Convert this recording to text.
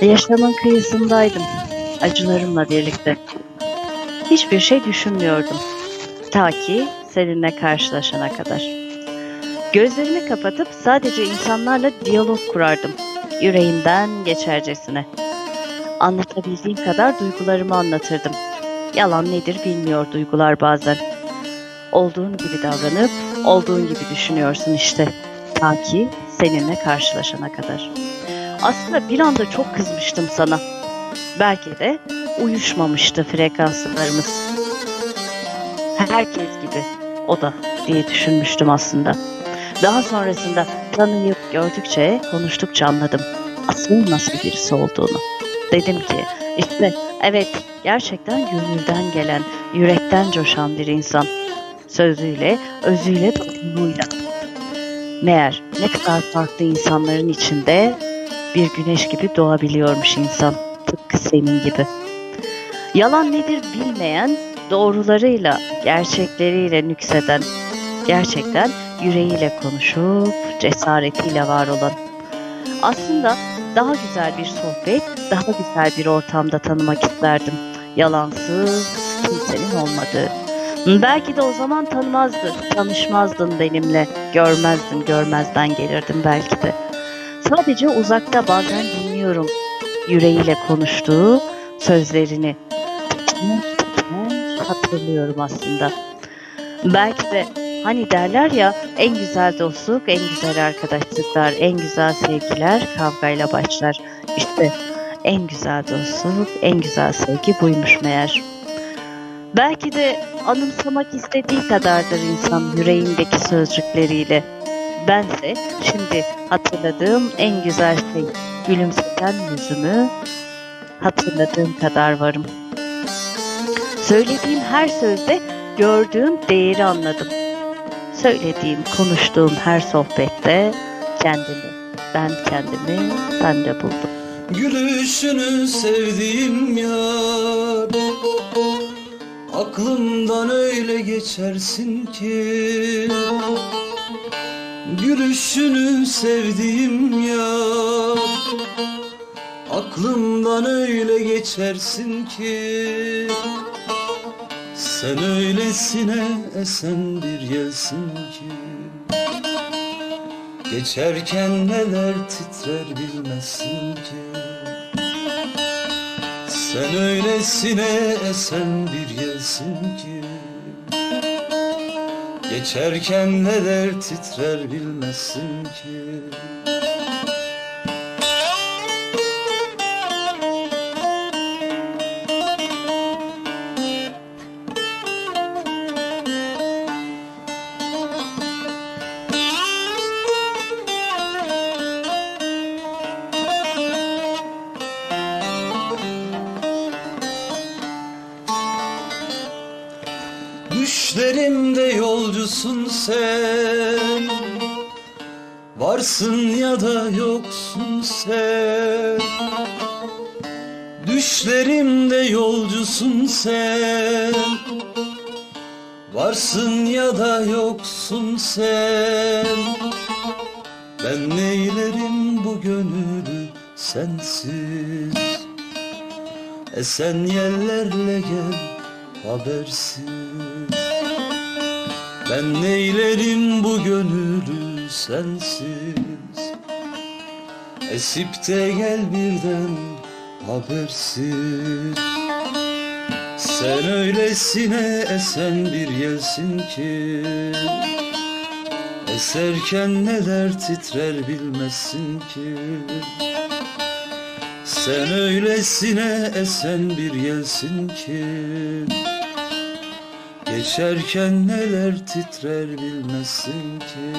Yaşamın kıyısındaydım. Acılarımla birlikte. Hiçbir şey düşünmüyordum. Ta ki seninle karşılaşana kadar. Gözlerimi kapatıp sadece insanlarla diyalog kurardım. Yüreğimden geçercesine. Anlatabildiğim kadar duygularımı anlatırdım. Yalan nedir bilmiyor duygular bazen. Olduğun gibi davranıp olduğun gibi düşünüyorsun işte. Ta ki seninle karşılaşana kadar. Aslında bir anda çok kızmıştım sana. Belki de uyuşmamıştı frekanslarımız. Herkes gibi o da diye düşünmüştüm aslında. Daha sonrasında tanıyıp gördükçe, konuştukça anladım. Aslında nasıl birisi olduğunu. Dedim ki işte evet gerçekten gönülden gelen, yürekten coşan bir insan. Sözüyle, özüyle, tutumuyla. Meğer ne kadar farklı insanların içinde bir güneş gibi doğabiliyormuş insan. Tıpkı senin gibi. Yalan nedir bilmeyen, doğrularıyla, gerçekleriyle nükseden, gerçekten yüreğiyle konuşup cesaretiyle var olan. Aslında daha güzel bir sohbet, daha güzel bir ortamda tanımak isterdim. Yalansız, kimsenin olmadığı. Belki de o zaman tanımazdın, tanışmazdın benimle, görmezdin, görmezden gelirdim belki de. Sadece uzakta bazen dinliyorum yüreğiyle konuştuğu sözlerini. Hatırlıyorum aslında. Belki de hani derler ya en güzel dostluk, en güzel arkadaşlıklar, en güzel sevgiler kavgayla başlar. İşte en güzel dostluk, en güzel sevgi buymuş meğer. Belki de anımsamak istediği kadardır insan yüreğindeki sözcükleriyle. Bense şimdi hatırladığım en güzel şey gülümseten yüzümü hatırladığım kadar varım. Söylediğim her sözde gördüğüm değeri anladım. Söylediğim, konuştuğum her sohbette kendimi, ben kendimi sende buldum. Gülüşünü sevdiğim yar Aklımdan öyle geçersin ki Gülüşünü sevdiğim yar Aklımdan öyle geçersin ki. Sen öylesine esen bir yelsin ki. Geçerken neler titrer bilmezsin ki. Sen öylesine esen bir yelsin ki Geçerken neler titrer bilmezsin ki Düşlerimde yolcusun sen. Varsın ya da yoksun sen. Düşlerimde yolcusun sen. Varsın ya da yoksun sen. Ben neylerim bu gönülü sensiz? Esen yerlerle gel habersiz. Ben neylerim bu gönülü sensiz? Esip de gel birden habersiz. Sen öylesine esen bir yelsin ki Eserken neler titrer bilmezsin ki sen öylesine esen bir yelsin ki Geçerken neler titrer bilmezsin ki